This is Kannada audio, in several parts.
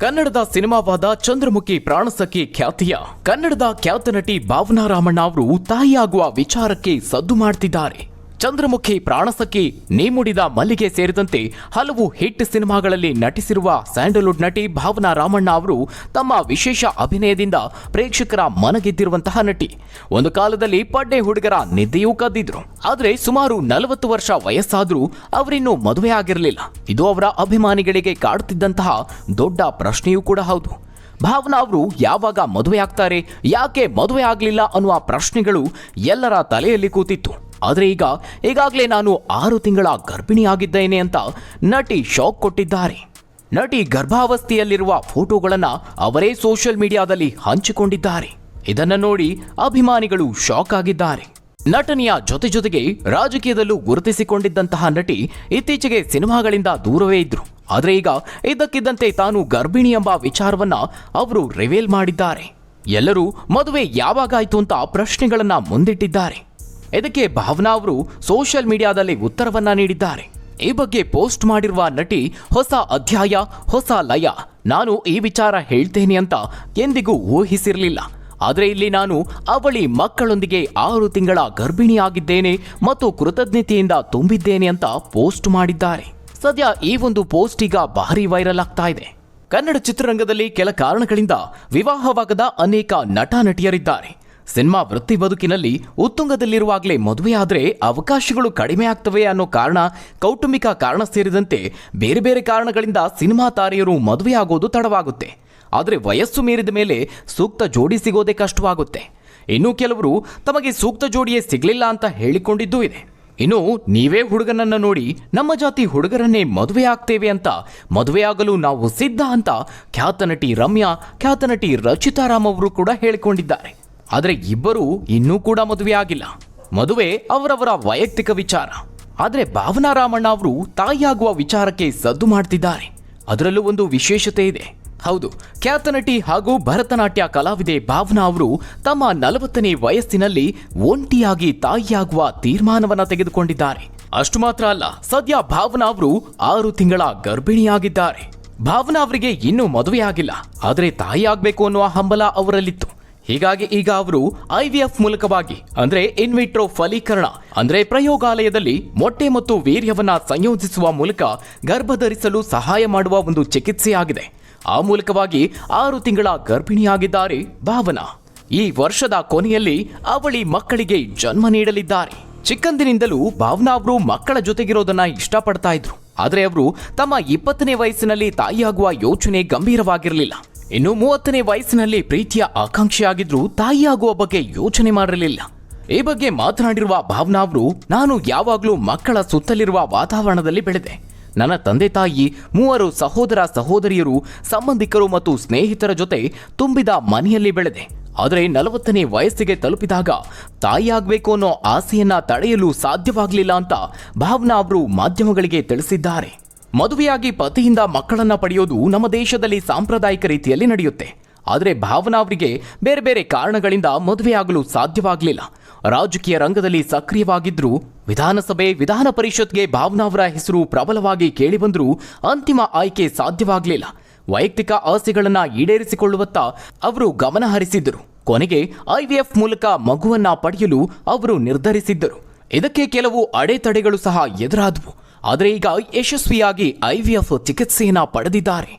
ಕನ್ನಡದ ಸಿನಿಮಾವಾದ ಚಂದ್ರಮುಖಿ ಪ್ರಾಣಸಖಿ ಖ್ಯಾತಿಯ. ಕನ್ನಡದ ಖ್ಯಾತ ನಟಿ ಭಾವನಾ ರಾಮಣ್ಣ ಅವರು ತಾಯಿಯಾಗುವ ವಿಚಾರಕ್ಕೆ ಸದ್ದು ಮಾಡ್ತಿದ್ದಾರೆ. ಚಂದ್ರಮುಖಿ ಪ್ರಾಣಸಖಿ, ನೇಮುಡಿದ ಮಲ್ಲಿಗೆ ಸೇರಿದಂತೆ ಹಲವು ಹಿಟ್ ಸಿನಿಮಾಗಳಲ್ಲಿ ನಟಿಸಿರುವ ಸ್ಯಾಂಡಲ್ವುಡ್ ನಟಿ ಭಾವನಾ ರಾಮಣ್ಣ ಅವರು ತಮ್ಮ ವಿಶೇಷ ಅಭಿನಯದಿಂದ ಪ್ರೇಕ್ಷಕರ ಮನಗೆದ್ದಿರುವಂತಹ ನಟಿ. ಒಂದು ಕಾಲದಲ್ಲಿ ಪಡ್ಡೆ ಹುಡುಗರ ನಿದ್ದೆಯೂ ಕದ್ದಿದ್ರು. ಆದರೆ ಸುಮಾರು ನಲವತ್ತು ವರ್ಷ ವಯಸ್ಸಾದರೂ ಅವರಿನ್ನೂ ಮದುವೆ ಆಗಿರಲಿಲ್ಲ. ಇದು ಅವರ ಅಭಿಮಾನಿಗಳಿಗೆ ಕಾಡುತ್ತಿದ್ದಂತಹ ದೊಡ್ಡ ಪ್ರಶ್ನೆಯೂ ಕೂಡ ಹೌದು. ಭಾವನಾ ಅವರು ಯಾವಾಗ ಮದುವೆ ಆಗ್ತಾರೆ ಯಾಕೆ ಮದುವೆ ಆಗಲಿಲ್ಲ ಅನ್ನುವ ಪ್ರಶ್ನೆಗಳು ಎಲ್ಲರ ತಲೆಯಲ್ಲಿ ಕೂತಿತ್ತು. ಆದರೆ ಈಗ, ಈಗಾಗಲೇ ನಾನು ಆರು ತಿಂಗಳ ಗರ್ಭಿಣಿಯಾಗಿದ್ದೇನೆ ಅಂತ ನಟಿ ಶಾಕ್ ಕೊಟ್ಟಿದ್ದಾರೆ. ನಟಿ ಗರ್ಭಾವಸ್ಥೆಯಲ್ಲಿರುವ ಫೋಟೋಗಳನ್ನು ಅವರೇ ಸೋಷಿಯಲ್ ಮೀಡಿಯಾದಲ್ಲಿ ಹಂಚಿಕೊಂಡಿದ್ದಾರೆ. ಇದನ್ನು ನೋಡಿ ಅಭಿಮಾನಿಗಳು ಶಾಕ್ ಆಗಿದ್ದಾರೆ. ನಟನೆಯ ಜೊತೆ ಜೊತೆಗೆ ರಾಜಕೀಯದಲ್ಲೂ ಗುರುತಿಸಿಕೊಂಡಿದ್ದಂತಹ ನಟಿ ಇತ್ತೀಚೆಗೆ ಸಿನಿಮಾಗಳಿಂದ ದೂರವೇ ಇದ್ರು. ಆದರೆ ಈಗ ಇದ್ದಕ್ಕಿದ್ದಂತೆ ತಾನು ಗರ್ಭಿಣಿ ಎಂಬ ವಿಚಾರವನ್ನ ಅವರು ರಿವೀಲ್ ಮಾಡಿದ್ದಾರೆ. ಎಲ್ಲರೂ ಮದುವೆ ಯಾವಾಗಾಯಿತು ಅಂತ ಪ್ರಶ್ನೆಗಳನ್ನ ಮುಂದಿಟ್ಟಿದ್ದಾರೆ. ಇದಕ್ಕೆ ಭಾವನಾ ಅವರು ಸೋಷಿಯಲ್ ಮೀಡಿಯಾದಲ್ಲಿ ಉತ್ತರವನ್ನ ನೀಡಿದ್ದಾರೆ. ಈ ಬಗ್ಗೆ ಪೋಸ್ಟ್ ಮಾಡಿರುವ ನಟಿ ಹೊಸ ಅಧ್ಯಾಯ, ಹೊಸ ಲಯ. ನಾನು ಈ ವಿಚಾರ ಹೇಳ್ತೇನೆ ಅಂತ ಎಂದಿಗೂ ಊಹಿಸಿರಲಿಲ್ಲ. ಆದರೆ ಇಲ್ಲಿ ನಾನು ಅವಳಿ ಮಕ್ಕಳೊಂದಿಗೆ ಆರು ತಿಂಗಳ ಗರ್ಭಿಣಿಯಾಗಿದ್ದೇನೆ ಮತ್ತು ಕೃತಜ್ಞತೆಯಿಂದ ತುಂಬಿದ್ದೇನೆ ಅಂತ ಪೋಸ್ಟ್ ಮಾಡಿದ್ದಾರೆ. ಸದ್ಯ ಈ ಒಂದು ಪೋಸ್ಟ್ ಈಗ ಭಾರಿ ವೈರಲ್ ಆಗ್ತಾ ಇದೆ. ಕನ್ನಡ ಚಿತ್ರರಂಗದಲ್ಲಿ ಕೆಲ ಕಾರಣಗಳಿಂದ ವಿವಾಹವಾಗದ ಅನೇಕ ನಟ ನಟಿಯರಿದ್ದಾರೆ ಸಿನಿಮಾ ವೃತ್ತಿ ಬದುಕಿನಲ್ಲಿ ಉತ್ತುಂಗದಲ್ಲಿರುವಾಗಲೇ ಮದುವೆಯಾದರೆ ಅವಕಾಶಗಳು ಕಡಿಮೆ ಆಗ್ತವೆ ಅನ್ನೋ ಕಾರಣ, ಕೌಟುಂಬಿಕ ಕಾರಣ ಸೇರಿದಂತೆ ಬೇರೆ ಬೇರೆ ಕಾರಣಗಳಿಂದ ಸಿನಿಮಾ ತಾರೆಯರು ಮದುವೆಯಾಗೋದು ತಡವಾಗುತ್ತೆ. ಆದರೆ ವಯಸ್ಸು ಮೀರಿದ ಮೇಲೆ ಸೂಕ್ತ ಜೋಡಿ ಸಿಗೋದೇ ಕಷ್ಟವಾಗುತ್ತೆ. ಇನ್ನು ಕೆಲವರು ತಮಗೆ ಸೂಕ್ತ ಜೋಡಿಯೇ ಸಿಗಲಿಲ್ಲ ಅಂತ ಹೇಳಿಕೊಂಡಿದ್ದೂ ಇದೆ. ಇನ್ನು ನೀವೇ ಹುಡುಗನನ್ನ ನೋಡಿ ನಮ್ಮ ಜಾತಿ ಹುಡುಗರನ್ನೇ ಮದುವೆ ಆಗ್ತೇವೆ ಅಂತ ಮದುವೆಯಾಗಲು ನಾವು ಸಿದ್ಧ ಅಂತ ಖ್ಯಾತ ನಟಿ ರಮ್ಯಾ, ಖ್ಯಾತ ನಟಿ ರಚಿತಾ ರಾಮ್ ಅವರು ಕೂಡ ಹೇಳಿಕೊಂಡಿದ್ದಾರೆ. ಆದರೆ ಇಬ್ಬರು ಇನ್ನೂ ಕೂಡ ಮದುವೆ ಆಗಿಲ್ಲ. ಮದುವೆ ಅವರವರ ವೈಯಕ್ತಿಕ ವಿಚಾರ. ಆದರೆ ಭಾವನಾ ರಾಮಣ್ಣ ಅವರು ತಾಯಿಯಾಗುವ ವಿಚಾರಕ್ಕೆ ಸದ್ದು ಮಾಡ್ತಿದ್ದಾರೆ. ಅದರಲ್ಲೂ ಒಂದು ವಿಶೇಷತೆ ಇದೆ. ಹೌದು, ಖ್ಯಾತ ನಟಿ ಹಾಗೂ ಭರತನಾಟ್ಯ ಕಲಾವಿದೆ ಭಾವನಾ ಅವರು ತಮ್ಮ ನಲವತ್ತನೇ ವಯಸ್ಸಿನಲ್ಲಿ ಒಂಟಿಯಾಗಿ ತಾಯಿಯಾಗುವ ತೀರ್ಮಾನವನ್ನು ತೆಗೆದುಕೊಂಡಿದ್ದಾರೆ. ಅಷ್ಟು ಮಾತ್ರ ಅಲ್ಲ, ಸದ್ಯ ಭಾವನಾ ಅವರು ಆರು ತಿಂಗಳ ಗರ್ಭಿಣಿಯಾಗಿದ್ದಾರೆ. ಭಾವನಾ ಅವರಿಗೆ ಇನ್ನೂ ಮದುವೆಯಾಗಿಲ್ಲ. ಆದರೆ ತಾಯಿಯಾಗಬೇಕು ಅನ್ನುವ ಹಂಬಲ ಅವರಲ್ಲಿತ್ತು. ಹೀಗಾಗಿ ಈಗ ಅವರು ಐವಿಎಫ್ ಮೂಲಕವಾಗಿ, ಅಂದ್ರೆ ಇನ್ವಿಟ್ರೋ ಫಲೀಕರಣ, ಅಂದ್ರೆ ಪ್ರಯೋಗಾಲಯದಲ್ಲಿ ಮೊಟ್ಟೆ ಮತ್ತು ವೀರ್ಯವನ್ನ ಸಂಯೋಜಿಸುವ ಮೂಲಕ ಗರ್ಭಧರಿಸಲು ಸಹಾಯ ಮಾಡುವ ಒಂದು ಚಿಕಿತ್ಸೆಯಾಗಿದೆ. ಆ ಮೂಲಕವಾಗಿ ಆರು ತಿಂಗಳ ಗರ್ಭಿಣಿಯಾಗಿದ್ದಾರೆ ಭಾವನಾ. ಈ ವರ್ಷದ ಕೊನೆಯಲ್ಲಿ ಅವಳಿ ಮಕ್ಕಳಿಗೆ ಜನ್ಮ ನೀಡಲಿದ್ದಾರೆ. ಚಿಕ್ಕಂದಿನಿಂದಲೂ ಭಾವನಾ ಅವರು ಮಕ್ಕಳ ಜೊತೆಗಿರೋದನ್ನ ಇಷ್ಟಪಡ್ತಾ ಇದ್ರು. ಆದರೆ ಅವರು ತಮ್ಮ ಇಪ್ಪತ್ತನೇ ವಯಸ್ಸಿನಲ್ಲಿ ತಾಯಿಯಾಗುವ ಯೋಚನೆ ಗಂಭೀರವಾಗಿರಲಿಲ್ಲ. ಇನ್ನು ಮೂವತ್ತನೇ ವಯಸ್ಸಿನಲ್ಲಿ ಪ್ರೀತಿಯ ಆಕಾಂಕ್ಷೆಯಾಗಿದ್ರು ತಾಯಿಯಾಗುವ ಬಗ್ಗೆ ಯೋಚನೆ ಮಾಡಿರಲಿಲ್ಲ. ಈ ಬಗ್ಗೆ ಮಾತನಾಡಿರುವ ಭಾವನಾ ಅವರು, ನಾನು ಯಾವಾಗಲೂ ಮಕ್ಕಳ ಸುತ್ತಲಿರುವ ವಾತಾವರಣದಲ್ಲಿ ಬೆಳೆದೆ. ನನ್ನ ತಂದೆ ತಾಯಿ, ಮೂವರು ಸಹೋದರ ಸಹೋದರಿಯರು, ಸಂಬಂಧಿಕರು ಮತ್ತು ಸ್ನೇಹಿತರ ಜೊತೆ ತುಂಬಿದ ಮನೆಯಲ್ಲಿ ಬೆಳೆದೆ. ಆದರೆ ನಲವತ್ತನೇ ವಯಸ್ಸಿಗೆ ತಲುಪಿದಾಗ ತಾಯಿಯಾಗಬೇಕು ಅನ್ನೋ ಆಸೆಯನ್ನ ತಡೆಯಲು ಸಾಧ್ಯವಾಗಲಿಲ್ಲ ಅಂತ ಭಾವನಾ ಅವರು ಮಾಧ್ಯಮಗಳಿಗೆ ತಿಳಿಸಿದ್ದಾರೆ. ಮದುವೆಯಾಗಿ ಪತಿಯಿಂದ ಮಕ್ಕಳನ್ನ ಪಡೆಯೋದು ನಮ್ಮ ದೇಶದಲ್ಲಿ ಸಾಂಪ್ರದಾಯಿಕ ರೀತಿಯಲ್ಲಿ ನಡೆಯುತ್ತೆ. ಆದರೆ ಭಾವನಾ ಅವರಿಗೆ ಬೇರೆ ಬೇರೆ ಕಾರಣಗಳಿಂದ ಮದುವೆಯಾಗಲು ಸಾಧ್ಯವಾಗಲಿಲ್ಲ. ರಾಜಕೀಯ ರಂಗದಲ್ಲಿ ಸಕ್ರಿಯವಾಗಿದ್ದರೂ ವಿಧಾನಸಭೆ, ವಿಧಾನ ಪರಿಷತ್ಗೆ ಭಾವನಾ ಅವರ ಹೆಸರು ಪ್ರಬಲವಾಗಿ ಕೇಳಿಬಂದರೂ ಅಂತಿಮ ಆಯ್ಕೆ ಸಾಧ್ಯವಾಗಲಿಲ್ಲ. ವೈಯಕ್ತಿಕ ಆಸೆಗಳನ್ನು ಈಡೇರಿಸಿಕೊಳ್ಳುವತ್ತ ಅವರು ಗಮನ ಹರಿಸಿದ್ದರು. ಕೊನೆಗೆ ಐವಿಎಫ್ ಮೂಲಕ ಮಗುವನ್ನ ಪಡೆಯಲು ಅವರು ನಿರ್ಧರಿಸಿದ್ದರು. ಇದಕ್ಕೆ ಕೆಲವು ಅಡೆತಡೆಗಳು ಸಹ ಎದುರಾದವು. ಆದರೆ ಈಗ ಯಶಸ್ವಿಯಾಗಿ ಐವಿಎಫ್ ಚಿಕಿತ್ಸೆಯನ್ನ ಪಡೆದಿದ್ದಾರೆ.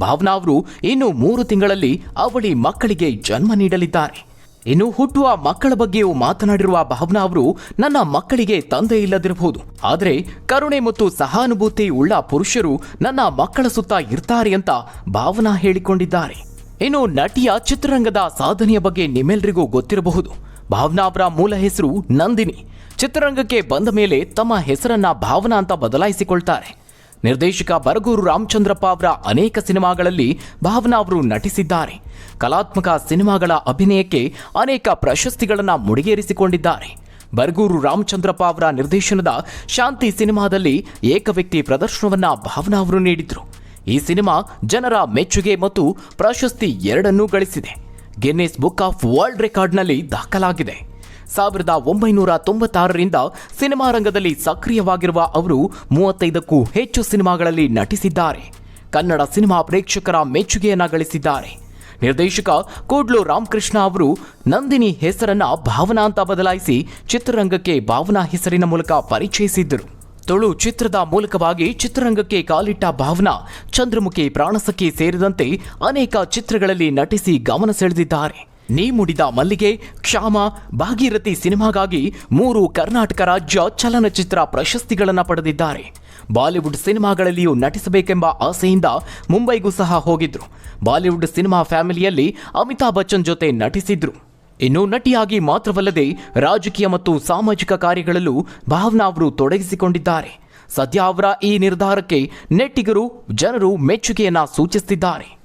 ಭಾವನಾ ಅವರು ಇನ್ನು ಮೂರು ತಿಂಗಳಲ್ಲಿ ಅವಳಿ ಮಕ್ಕಳಿಗೆ ಜನ್ಮ ನೀಡಲಿದ್ದಾರೆ. ಇನ್ನು ಹುಟ್ಟುವ ಮಕ್ಕಳ ಬಗ್ಗೆಯೂ ಮಾತನಾಡಿರುವ ಭಾವನಾ ಅವರು, ನನ್ನ ಮಕ್ಕಳಿಗೆ ತಂದೆ ಇಲ್ಲದಿರಬಹುದು. ಆದರೆ ಕರುಣೆ ಮತ್ತು ಸಹಾನುಭೂತಿ ಉಳ್ಳ ಪುರುಷರು ನನ್ನ ಮಕ್ಕಳ ಸುತ್ತ ಇರ್ತಾರೆ ಅಂತ ಭಾವನಾ ಹೇಳಿಕೊಂಡಿದ್ದಾರೆ. ಇನ್ನು ನಟಿಯ ಚಿತ್ರರಂಗದ ಸಾಧನೆಯ ಬಗ್ಗೆ ನಿಮ್ಮೆಲ್ಲರಿಗೂ ಗೊತ್ತಿರಬಹುದು. ಭಾವನಾ ಅವರ ಮೂಲ ಹೆಸರು ನಂದಿನಿ. ಚಿತ್ರರಂಗಕ್ಕೆ ಬಂದ ಮೇಲೆ ತಮ್ಮ ಹೆಸರನ್ನ ಭಾವನಾ ಅಂತ ಬದಲಾಯಿಸಿಕೊಳ್ತಾರೆ. ನಿರ್ದೇಶಕ ಬರಗೂರು ರಾಮಚಂದ್ರಪ್ಪ ಅವರ ಅನೇಕ ಸಿನಿಮಾಗಳಲ್ಲಿ ಭಾವನಾ ಅವರು ನಟಿಸಿದ್ದಾರೆ. ಕಲಾತ್ಮಕ ಸಿನಿಮಾಗಳ ಅಭಿನಯಕ್ಕೆ ಅನೇಕ ಪ್ರಶಸ್ತಿಗಳನ್ನು ಮುಡಿಗೇರಿಸಿಕೊಂಡಿದ್ದಾರೆ. ಬರಗೂರು ರಾಮಚಂದ್ರಪ್ಪ ಅವರ ನಿರ್ದೇಶನದ ಶಾಂತಿ ಸಿನಿಮಾದಲ್ಲಿ ಏಕವ್ಯಕ್ತಿ ಪ್ರದರ್ಶನವನ್ನ ಭಾವನಾ ಅವರು ನೀಡಿದ್ರು. ಈ ಸಿನಿಮಾ ಜನರ ಮೆಚ್ಚುಗೆ ಮತ್ತು ಪ್ರಶಸ್ತಿ ಎರಡನ್ನೂ ಗಳಿಸಿದೆ. ಗಿನ್ನಿಸ್ ಬುಕ್ ಆಫ್ ವರ್ಲ್ಡ್ ರೆಕಾರ್ಡ್ನಲ್ಲಿ ದಾಖಲಾಗಿದೆ. ಸಾವಿರದ ಒಂಬೈನೂರ ತೊಂಬತ್ತಾರರಿಂದ ಸಿನಿಮಾ ರಂಗದಲ್ಲಿ ಸಕ್ರಿಯವಾಗಿರುವ ಅವರು ಮೂವತ್ತೈದಕ್ಕೂ ಹೆಚ್ಚು ಸಿನಿಮಾಗಳಲ್ಲಿ ನಟಿಸಿದ್ದಾರೆ. ಕನ್ನಡ ಸಿನಿಮಾ ಪ್ರೇಕ್ಷಕರ ಮೆಚ್ಚುಗೆಯನ್ನ ಗಳಿಸಿದ್ದಾರೆ. ನಿರ್ದೇಶಕ ಕೂಡ್ಲು ರಾಮಕೃಷ್ಣ ಅವರು ನಂದಿನಿ ಹೆಸರನ್ನ ಭಾವನಾ ಅಂತ ಬದಲಾಯಿಸಿ ಚಿತ್ರರಂಗಕ್ಕೆ ಭಾವನಾ ಹೆಸರಿನ ಮೂಲಕ ಪರಿಚಯಿಸಿದ್ದರು. ತುಳು ಚಿತ್ರದ ಮೂಲಕವಾಗಿ ಚಿತ್ರರಂಗಕ್ಕೆ ಕಾಲಿಟ್ಟ ಭಾವನಾ, ಚಂದ್ರಮುಖಿ ಪ್ರಾಣಸಖಿ ಸೇರಿದಂತೆ ಅನೇಕ ಚಿತ್ರಗಳಲ್ಲಿ ನಟಿಸಿ ಗಮನ ಸೆಳೆದಿದ್ದಾರೆ. ನೀ ಮುಡಿದ ಮಲ್ಲಿಗೆ, ಕ್ಷಾಮ, ಭಾಗೀರಥಿ ಸಿನಿಮಾಗಾಗಿ ಮೂರು ಕರ್ನಾಟಕ ರಾಜ್ಯ ಚಲನಚಿತ್ರ ಪ್ರಶಸ್ತಿಗಳನ್ನು ಪಡೆದಿದ್ದಾರೆ. ಬಾಲಿವುಡ್ ಸಿನಿಮಾಗಳಲ್ಲಿಯೂ ನಟಿಸಬೇಕೆಂಬ ಆಸೆಯಿಂದ ಮುಂಬೈಗೂ ಸಹ ಹೋಗಿದ್ರು. ಬಾಲಿವುಡ್ ಸಿನಿಮಾ ಫ್ಯಾಮಿಲಿಯಲ್ಲಿ ಅಮಿತಾಬ್ ಬಚ್ಚನ್ ಜೊತೆ ನಟಿಸಿದ್ರು. ಇನ್ನು ನಟಿಯಾಗಿ ಮಾತ್ರವಲ್ಲದೆ ರಾಜಕೀಯ ಮತ್ತು ಸಾಮಾಜಿಕ ಕಾರ್ಯಗಳಲ್ಲೂ ಭಾವನಾ ಅವರು ತೊಡಗಿಸಿಕೊಂಡಿದ್ದಾರೆ. ಸದ್ಯ ಅವರ ಈ ನಿರ್ಧಾರಕ್ಕೆ ನೆಟ್ಟಿಗರು ಜನರು ಮೆಚ್ಚುಗೆಯನ್ನ ಸೂಚಿಸುತ್ತಿದ್ದಾರೆ